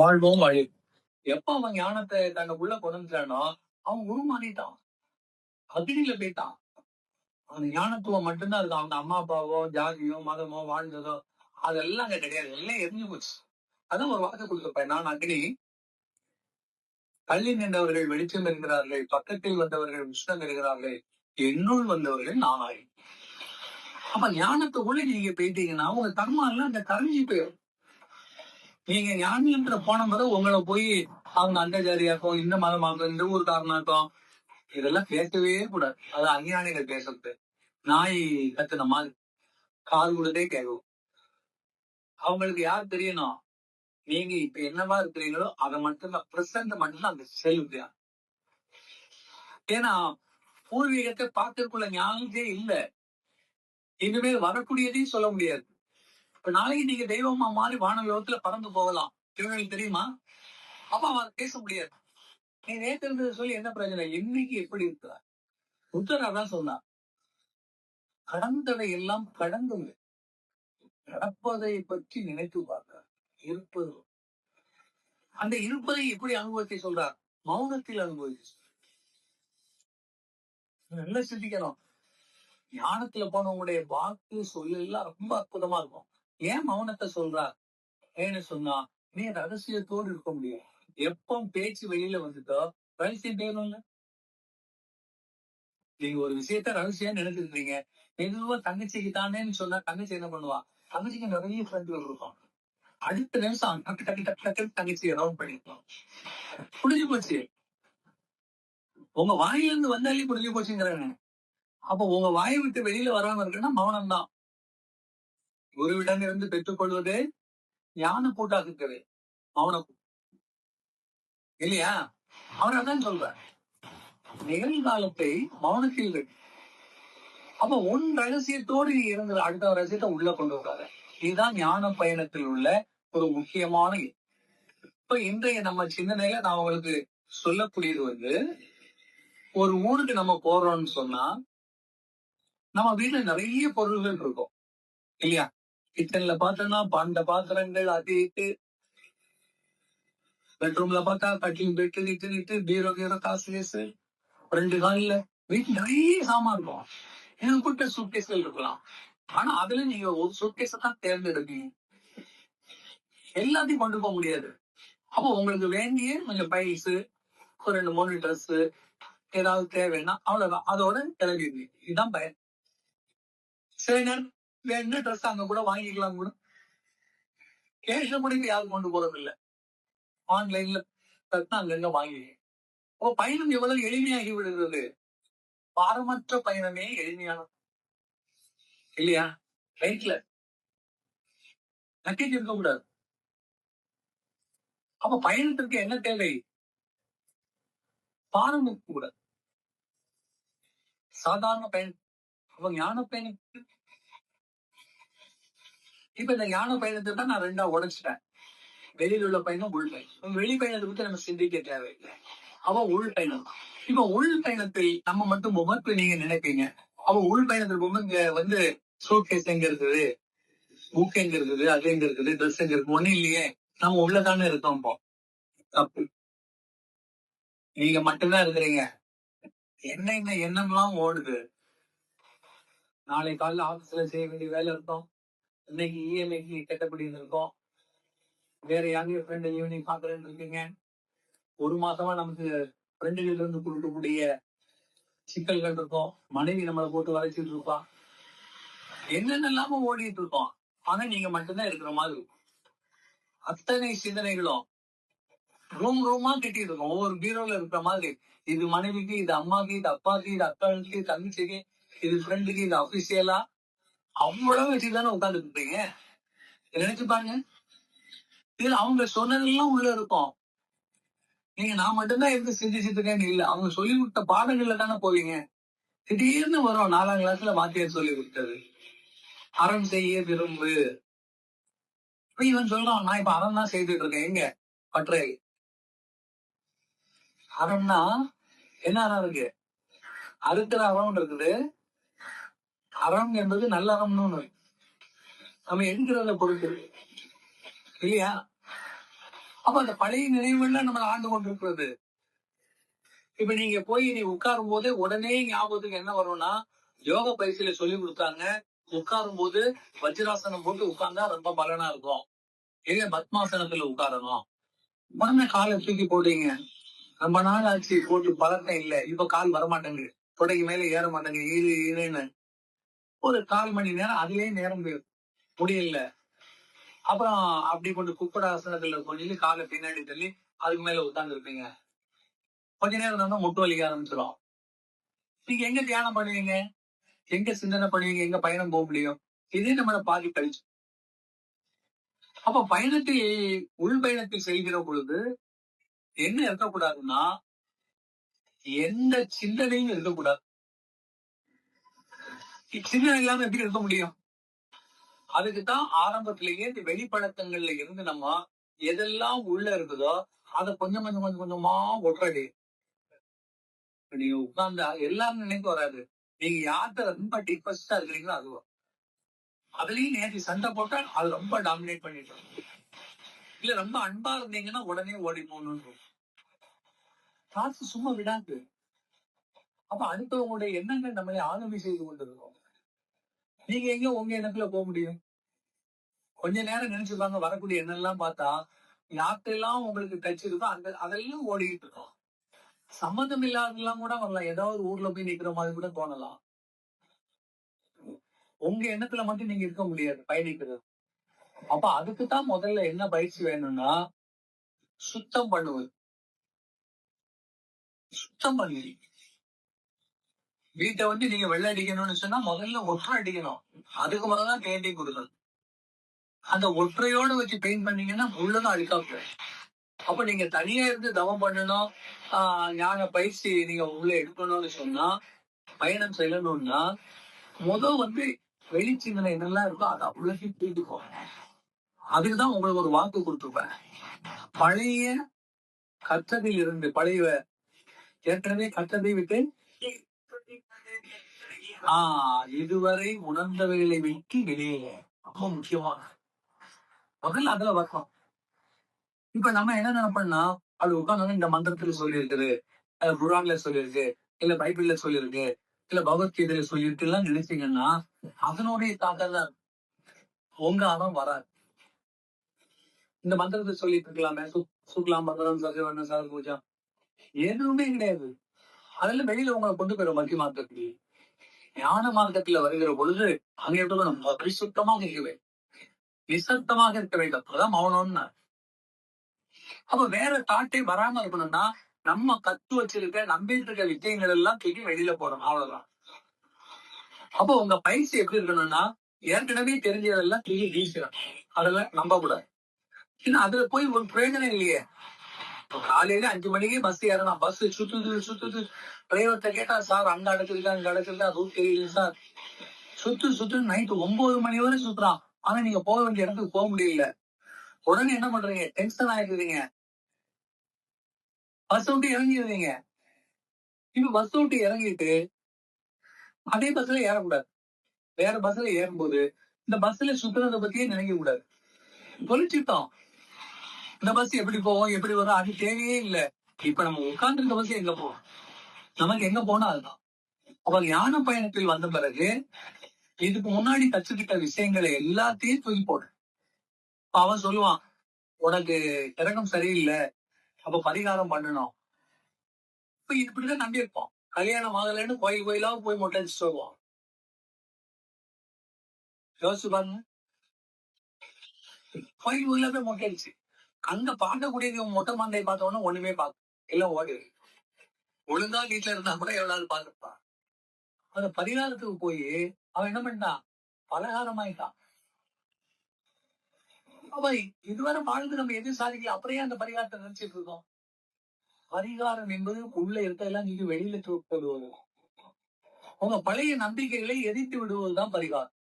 வாழ்வோம் வழி. எப்ப அவன் ஞானத்தை தனக்குள்ள கொண்டுட்டானோ அவன் உருமாறிட்டான் அக்னியில போயிட்டான். அந்த ஞானத்துவம் மட்டும்தான் இருக்கும். அவங்க அம்மா அப்பாவோ ஜாதியோ மதமோ வாழ்ந்ததோ அதெல்லாம் அங்க கிடையாது. எல்லாம் எரிஞ்சு போச்சு. அதான் ஒரு வார்த்தை கொடுத்துருப்பேன். நான் அக்னி கள்ளி நின்றவர்கள் வெளிச்சம் என்கிறார்கள் பக்கத்தில் வந்தவர்கள் விஷ்ணம் இருக்கிறார்கள் என்னுள் வந்தவர்கள் நானாய் அப்ப ஞானத்துக்குள்ள நீங்க போயிட்டீங்கன்னா உங்க கர்மா எல்லாம் அந்த கரைஞ்சி போயிடும் நீங்க ஞானின்ற போன முறை உங்களை போய் அவங்க அந்த ஜாதியாக்கும் இந்த மதமாக்கும் இந்த ஊருக்காரனாக்கும். இதெல்லாம் பேசவே கூடாது. அது அஞ்ஞானிகள் பேசுறது. நாய் கத்துன மாதிரி. கால் கொடுத்தே கேட்கும். அவங்களுக்கு யார் தெரியணும்? நீங்க இப்ப என்னவா இருக்கிறீங்களோ அதை மட்டும்தான் பிரசன்ட் மட்டும் தான் அந்த செல்லுது ஏன்னா பூர்வீகத்தை பார்க்கறதுக்குள்ள ஞானத்தே இல்ல. இனிமேல் வரக்கூடியதையும் சொல்ல முடியாது. இப்ப நாளைக்கு நீங்க தெய்வமா மாறி வானலோகத்துல பறந்து போகலாம். இவங்களுக்கு தெரியுமா? அப்ப அவன் பேச முடியாது. நீ நேற்று இருந்தது சொல்லி என்ன பிரச்சனை இன்னைக்கு எப்படி இருக்கிறா புத்தர் அதான் சொன்னார். கடந்ததை எல்லாம் கடந்துங்க. நடப்பதை பற்றி நினைத்து பார்க்க இருப்பது. அந்த இருப்பதை எப்படி அனுபவத்தை சொல்றார்? மௌனத்தில் அனுபவிச்சு நல்லா சிந்திக்கணும். ஞானத்துல போனவங்களுடைய வாக்கு சொல்லெல்லாம் ரொம்ப அற்புதமா இருக்கும். ஏன் மௌனத்தை சொல்றா? ஏன்னு சொன்னா நீ ரகசியத்தோடு இருக்க முடியும் எப்போ பேச்சு வெளியில வந்துட்டோ ரகசியம் தேவையில்ல நீங்க ஒரு விஷயத்த ரகசியம் நினைச்சிருக்கீங்க மெதுவா தங்கச்சிக்கு தானேன்னு சொன்னா தங்கச்சி என்ன பண்ணுவா? தங்கச்சிக்கு நிறைய ஃப்ரெண்டுகள் இருக்கும். அடுத்த நிமிஷம் டக்கு டக்கு டக்கு டக்கு தங்கச்சி ரவுண்ட் பண்ணிக்கலாம் புரிஞ்சு போச்சு? உங்க வாயிலிருந்து வந்தாலே புரிஞ்சு போச்சுங்கிறாங்க. அப்ப உங்க வாயை விட்டு வெளியில வராம இருக்குன்னா மௌனம் தான் குருவிடமிருந்து பெற்றுக்கொள்வது ஞான கூட்டாக்குறது மௌனம் இல்லையா அவர் சொல்ற நிகழ்காலத்தை மௌனத்தில் அப்ப உன் ரகசியத்தோடு நீ இருந்த அடுத்த ரகசியத்தை உள்ள கொண்டு வராத. இதுதான் ஞான பயணத்தில் உள்ள ஒரு முக்கியமான இப்ப இன்றைய நம்ம சிந்தனையில நான் உங்களுக்கு சொல்லக்கூடியது வந்து ஒரு ஊருக்கு நம்ம போறோம்னு சொன்னா நம்ம வீட்டுல நிறைய பொருள்கள் இருக்கும். இல்லையா? கிச்சன்ல பார்த்தோம்னா பண்ட பாத்திரங்கள் அது இட்டு பெட்ரூம்ல பார்த்தா கட்டிங் பெட்டு இட்டு இட்டு பீரோ கீரோ காசு கேசு. ரெண்டு காலில் வீட்டு நிறைய சாமான் இருக்கும். எனக்கு கூட்ட சூட்கேஸ்கள் இருக்கலாம். ஆனா அதுல நீங்க ஒரு சூட்கேஸை தான் தேர்ந்தெடுப்பீங்க. எல்லாத்தையும் கொண்டு போக முடியாது. அப்போ உங்களுக்கு வேண்டிய கொஞ்சம் பைசு ஒரு ரெண்டு மூணு ட்ரெஸ் ஏதாவது தேவைன்னா அவ்வளவுதான். அதோட கிளம்பிடுங்க இதுதான் பயன். சில நேரம் வேணும்னா ட்ரெஸ் அங்க கூட வாங்கிக்கலாம் கூட. கேஷ முடிவு யாரும் கொண்டு போறது இல்ல ஆன்லைன்ல கட்டினா அங்கங்க வாங்கி அப்போ பயணம் எவ்வளவு எளிமையாகி விடுகிறது? பாரமற்ற பயணமே எளிமையான இல்லையா? ரைட்ல நக்கிட்டு இருக்க கூடாது அப்ப பயணத்திற்கு என்ன தேவை? பாரம் இருக்க கூடாது சாதாரண பயணம். அப்ப ஞான பயணத்துக்கு இப்ப இந்த ஞான பயணத்தை தான் நான் ரெண்டா உடைச்சிட்டேன். வெளியில உள்ள பயணம் உள் பயணம். வெளி பயணத்தை பத்தி நம்ம சிந்திக்க தேவையில்லை. அவ உள் பயணம். இப்ப உள் பயணத்தை நம்ம மட்டும் முகத்து நீங்க நினைப்பீங்க? அவ உள் பயணத்தில் போகும்போது இங்க வந்து சூட்கேஸ் எங்க இருக்குது? புக் எங்க இருக்குது? அது எங்க இருக்குது? ட்ரெஸ் எங்க இருக்கு ஒண்ணு இல்லையே. நம்ம உள்ளதானே இருக்கோம் இப்போ. தப்பு. நீங்க மட்டும்தான் இருக்கிறீங்க. என்ன என்ன எண்ணம்லாம் ஓடுது? நாளை காலைல ஆபீஸ்ல செய்ய வேண்டிய வேலை இருக்கும் இன்னைக்கு இஎம்ஐக்கு கட்டப்படி இருக்கோம் வேற யாரையும் ஃப்ரெண்ட் ஈவினிங் பாக்குறேன்னு இருக்கீங்க. ஒரு மாசமா நமக்கு ஃப்ரெண்டுகள் இருந்து கொடுக்கக்கூடிய சிக்கல்கள் இருக்கும். மனைவி நம்மளை போட்டு வரைச்சிட்டு இருப்பா. என்னென்னலாம ஓடிட்டு இருக்கோம். ஆனா நீங்க மட்டும்தான் இருக்கிற மாதிரி இருக்கும். அத்தனை சிந்தனைகளும் ரூம் ரூமா கட்டிட்டு இருக்கோம். ஒவ்வொரு பீரோல இருக்கிற மாதிரி. இது மனைவிக்கு இது அம்மாக்கு இது அப்பாக்கு இது அக்காவுக்கு தங்கச்சிக்கு இது ஃப்ரெண்டுக்கு இது அபிஷியலா அவ்வளவு வச்சு தானே உட்கார்ந்து இருப்பீங்க நினைச்சு பாருங்க. இதுல அவங்க சொன்னதெல்லாம் உள்ள இருக்கும். நீங்க நான் மட்டும்தான் இருந்து சிந்திச்சுட்டு இருக்கேன்னு இல்ல. அவங்க சொல்லி கொடுத்த பாடங்கள்ல தானே போவீங்க. திடீர்னு வரும் நாலாம் கிளாஸ்ல வாத்தியார் சொல்லி கொடுத்தது. அறம் செய்ய விரும்பு. இப்ப இவன் சொல்றான் நான் இப்ப அறம் தான் செய்துட்டு இருக்கேன். எங்க? பற்றை. அறம்னா என்ன அறம் இருக்கு? அறுக்கிற அறம் இருக்குது. அறம் என்பது நல்ல அறம்னு ஒண்ணு. நம்ம என்கிறத பொறுத்து. இல்லையா? அப்ப அந்த பழைய நினைவுகள்லாம் நம்ம ஆண்டு கொண்டிருக்கிறது. இப்ப நீங்க போய் நீ உட்காரும் போது உடனே ஞாபகத்துக்கு என்ன வரும்னா யோக பயிற்சியில சொல்லி கொடுத்தாங்க. உட்காரும் போது வஜ்ராசனம் போட்டு உட்கார்ந்தா ரொம்ப பலனா இருக்கும். இல்ல பத்மாசனத்துல உட்காரணும். உடனே காலை தூக்கி போட்டீங்க. ரொம்ப நாள் ஆச்சு போட்டு பலத்தை இல்ல. இப்ப கால் வரமாட்டேங்குது. தொடைக்கு மேல ஏற மாட்டேங்குது. ஈடு ஈடுன்னு ஒரு கால் மணி நேரம் அதுலயே நேரம் போயிடும் முடியல. அப்புறம் அப்படி கொண்டு குப்படாசனத்துல கொஞ்சம் காலை பின்னாடி தள்ளி அதுக்கு மேல உட்கார்ந்து இருப்பீங்க. கொஞ்ச நேரம் தான் முட்டு வலிக்க ஆரம்பிச்சிடும் நீங்க எங்க தியானம் பண்ணுவீங்க? எங்க சிந்தனை பண்ணுவீங்க? எங்க பயணம் போக முடியும்? இதே நம்மளை பாதி கழிச்சு. அப்ப பயணத்தில் உள் பயணத்தில் செல்கிற பொழுது என்ன இருக்கக்கூடாதுன்னா எந்த சிந்தனையும் இருக்கக்கூடாது. சிந்தனை இல்லாம எப்படி இருக்க முடியும்? அதுக்குதான் ஆரம்பத்திலேயே இந்த வெளிப்பழக்கங்கள்ல இருந்து நம்ம எதெல்லாம் உள்ள இருக்குதோ அதை கொஞ்சம் கொஞ்சம் கொஞ்சம் கொஞ்சமா ஒட்டுறது. நீங்க உட்கார்ந்தா எல்லாரும் நினைக்க வராது. நீங்க யார்கிட்ட ரொம்ப டீப்பஸ்டா இருக்கிறீங்களோ அதுவோ? அதுலயும் நேற்று சண்டை போட்டா அது ரொம்ப டாமினேட் பண்ணிட்டு இல்ல ரொம்ப அன்பா இருந்தீங்கன்னா உடனே ஓடி போகணும் காசு சும்மா விடாது. அப்ப அடுத்தவங்களுடைய எண்ணங்கள் நம்மளை ஆளுமை செய்து கொண்டிருக்கோம். நீங்க எங்க உங்க எண்ணத்துல போக முடியும்? கொஞ்ச நேரம் நினைச்சுப்பாங்க வரக்கூடிய எண்ணெல்லாம் பார்த்தா யார்கிட்டெல்லாம் உங்களுக்கு டச் இருக்கோ அந்த அதெல்லாம் ஓடிக்கிட்டு இருக்கோம். சம்மந்தம் இல்லாதெல்லாம் கூட வரலாம். ஏதாவது ஊர்ல போய் நிக்கிற மாதிரி கூட தோணலாம். உங்க எண்ணத்துல மட்டும் நீங்க இருக்க முடியாது பயணிக்கிறது. அப்ப அதுக்குதான் முதல்ல என்ன பயிற்சி வேணும்னா சுத்தம் பண்ணுவது. சுத்தம் பண்ணுவீங்க வீட்டை வந்து நீங்க வெள்ளை அடிக்கணும்னு சொன்னா முதல்ல ஒற்றை அடிக்கணும். அதுக்கு முதல்தான் பெயிண்டிங் கொடுக்கணும். அந்த ஒற்றையோட வச்சு பெயிண்ட் பண்ணீங்கன்னா உள்ளதான் அழுக்கா அப்ப நீங்க தனியா இருந்து தவம் பண்ணணும். ஆஹ் ஞான பயிற்சி நீங்க உள்ள எடுக்கணும்னு சொன்னா பயணம் செல்லணும்னா முத வந்து வெளிச்சிந்தனை என்னெல்லாம் இருக்கோ அதை அவ்வளவு தூக்கிக்கோங்க அதுக்குதான் உங்களுக்கு ஒரு வாக்கு கொடுத்துருப்பேன். பழைய கற்றதில் இருந்து பழைய ஏற்கனவே கற்றதை விட்டு ஆஹ் இதுவரை உணர்ந்தவைகளை விட்டு வெளியே ரொம்ப முக்கியமான முதல்ல அதுல வரணும் இப்ப நம்ம என்ன நினைப்போம்னா அது உட்காந்து இந்த மந்திரத்துல சொல்லியிருக்குது அது குரான்ல சொல்லியிருக்கு இல்ல பைபிள்ல சொல்லியிருக்கு இல்ல பகவத்கீதையில சொல்லியிருக்கு எல்லாம் நினைச்சீங்கன்னா அதனுடைய தாக்கம் தான் உங்க அறம் வராது. இந்த மந்திரத்தை சொல்லிட்டு இருக்கலாமே சு- சுக்லாம் மந்திரம் சசிவண்ண சார் பூஜா எதுவுமே கிடையாது. அதெல்லாம் வெளியில உங்களை கொண்டு போயிடும் மத்திய மார்க்கத்தில் ஞான மார்க்கத்துல வருகிற பொழுது அங்க எப்படி நம்ம பரிசுத்தமாக இருக்க வேண்டும் நிசப்தமாக இருக்க வேண்டும். அதான் மௌனம்னா. அப்ப வேற தாட்டே வராம இருக்கணும்னா நம்ம கத்து வச்சிருக்க நம்பிட்டு இருக்க விஷயங்கள் எல்லாம் தூக்கி வெளியில போறோம் அவ்வளவுதான். அப்ப உங்க பயிற்சி எப்படி இருக்கணும்னா ஏற்கனவே தெரிஞ்சதெல்லாம் தூக்கி வீசுறோம் அதெல்லாம் நம்ப கூடாது ஏன்னா அதுல போய் ஒரு பிரயோஜனம் இல்லையே. காலையில அஞ்சு மணிக்கு பஸ் ஏறணும். பஸ் சுத்துது சுத்துது. டிரைவர்கிட்ட கேட்டா சார் அங்க அடைச்சிருக்கா அங்க அடைச்சிருக்கா ரூட் தெரியல சார். சுத்து சுத்து நைட்டு ஒன்பது மணி வரை சுத்துறான். ஆனா நீங்க போக வேண்டிய இடத்துக்கு போக முடியல. உடனே என்ன பண்றீங்க? டென்ஷன் ஆயிடுறீங்க. பஸ் விட்டு இறங்கிடுறீங்க. இப்ப பஸ் விட்டு இறங்கிட்டு அதே பஸ்ல ஏறக்கூடாது. வேற பஸ்ல ஏறும்போது இந்த பஸ்ல சுத்துறத பத்தியே நினைக்க கூடாது தொழிற்சிட்டோம் இந்த பஸ் எப்படி போவோம் எப்படி வரும் அது தேவையே இல்ல. இப்ப நம்ம உட்கார்ந்து இந்த பஸ் எங்க போவோம்? நமக்கு எங்க போனா அதுதான். அப்ப ஞான பயணத்தில் வந்த பிறகு இதுக்கு முன்னாடி கற்றுக்கிட்ட விஷயங்களை எல்லாத்தையும் தூக்கி போடு. அவன் சொல்லுவான் உனக்கு இறக்கம் சரியில்லை. அப்ப பரிகாரம் பண்ணணும். இப்ப இப்படிதான் நம்பியிருப்பான் கல்யாணம் ஆகலைன்னு கோயில் கோயிலா போய் மொட்டை அடிச்சுட்டு வருவோம். யோசிச்சு பாருங்க. கோயில் கோயிலா போய் மொட்டை அடிச்சு. அங்க பார்க்கக்கூடிய மொட்டை மாந்தையை பார்த்தோம்னா ஒண்ணுமே பார்க்க எல்லாம் ஓடி ஒழுங்கா வீட்டுல இருந்தா கூட எவ்வளவு பார்த்துப்பான் அந்த பரிகாரத்துக்கு போய் அவன் என்ன பண்ணிட்டான்? பலகாரமாயிட்டான். அவன் இதுவரை வாழ்ந்து நம்ம எதுவும் சாதிக்கல. அப்புறம் அந்த பரிகாரத்தை நினைச்சிட்டு இருக்கோம்? பரிகாரம் என்பது உள்ள இருக்கதெல்லாம் நீங்க வெளியில தூக்கி உங்க பழைய நம்பிக்கைகளை எதிர்த்து விடுவதுதான் பரிகாரம்.